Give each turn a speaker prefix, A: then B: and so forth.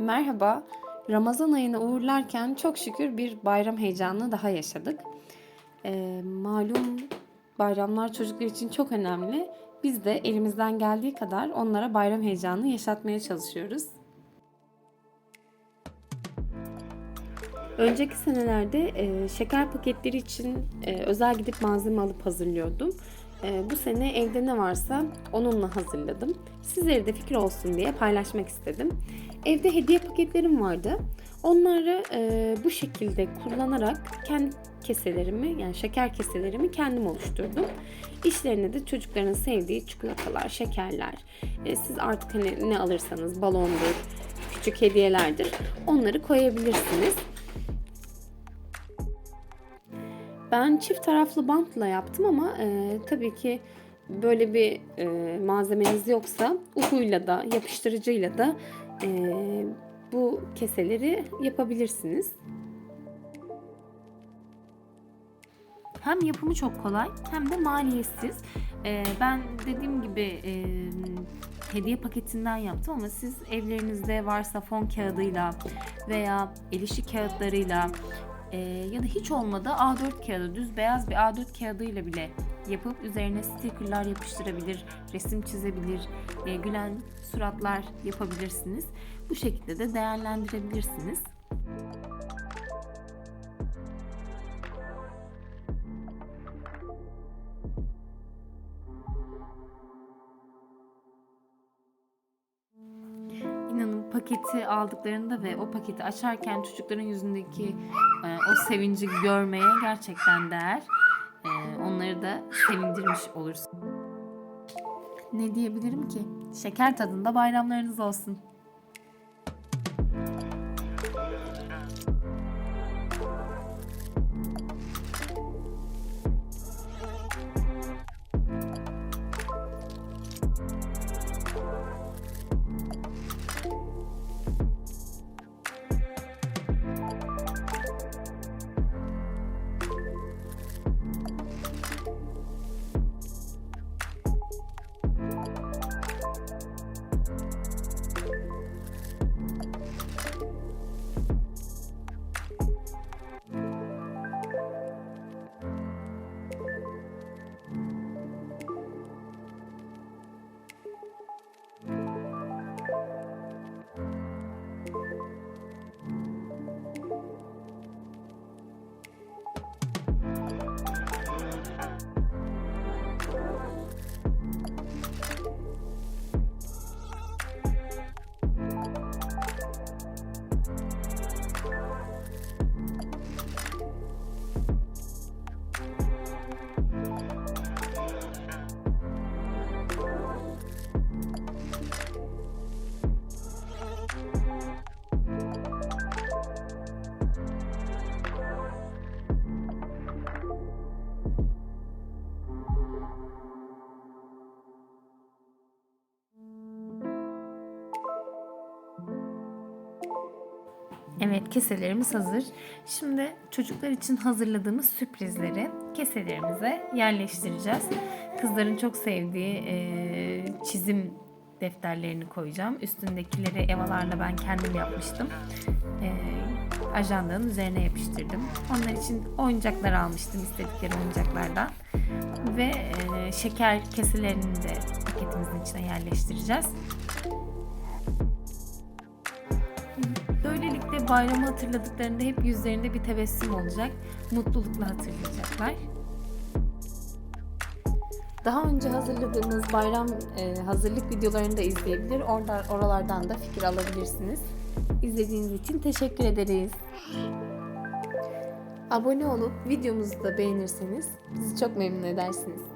A: Merhaba. Ramazan ayını uğurlarken çok şükür bir bayram heyecanı daha yaşadık. Ee, malum bayramlar çocuklar için çok önemli. Biz de elimizden geldiği kadar onlara bayram heyecanı yaşatmaya çalışıyoruz. Önceki senelerde e, şeker paketleri için e, özel gidip malzeme alıp hazırlıyordum. E, bu sene evde ne varsa onunla hazırladım. Sizlere de fikir olsun diye paylaşmak istedim. Evde hediye paketlerim vardı. Onları e, bu şekilde kullanarak kendi keselerimi yani şeker keselerimi kendim oluşturdum. İşlerine de çocukların sevdiği çikolatalar, şekerler, e, siz artık hani ne alırsanız balondur, küçük hediyelerdir onları koyabilirsiniz. Ben çift taraflı bantla yaptım ama e, tabii ki böyle bir e, malzemeniz yoksa uhuyla da yapıştırıcıyla da e, bu keseleri yapabilirsiniz. Hem yapımı çok kolay hem de maliyetsiz. E, ben dediğim gibi e, hediye paketinden yaptım ama siz evlerinizde varsa fon kağıdıyla veya el işi kağıtlarıyla e, ya da hiç olmadı A4 kağıdı, düz beyaz bir A4 kağıdıyla bile yapıp üzerine stickerlar yapıştırabilir, resim çizebilir, e, gülen suratlar yapabilirsiniz. Bu şekilde de değerlendirebilirsiniz. Paketi aldıklarında ve o paketi açarken çocukların yüzündeki e, o sevinci görmeye gerçekten değer. E, onları da sevindirmiş olursun. Ne diyebilirim ki? Şeker tadında bayramlarınız olsun. Evet keselerimiz hazır. Şimdi çocuklar için hazırladığımız sürprizleri keselerimize yerleştireceğiz. Kızların çok sevdiği e, çizim defterlerini koyacağım. Üstündekileri evalarla ben kendim yapmıştım. E, ajandanın üzerine yapıştırdım. Onlar için oyuncaklar almıştım istedikleri oyuncaklardan. Ve e, şeker keselerini de paketimizin içine yerleştireceğiz. Böylelikle bayramı hatırladıklarında hep yüzlerinde bir tebessüm olacak. Mutlulukla hatırlayacaklar. Daha önce hazırladığımız bayram e, hazırlık videolarını da izleyebilir. Orada, oralardan da fikir alabilirsiniz. İzlediğiniz için teşekkür ederiz. Abone olup videomuzu da beğenirseniz bizi çok memnun edersiniz.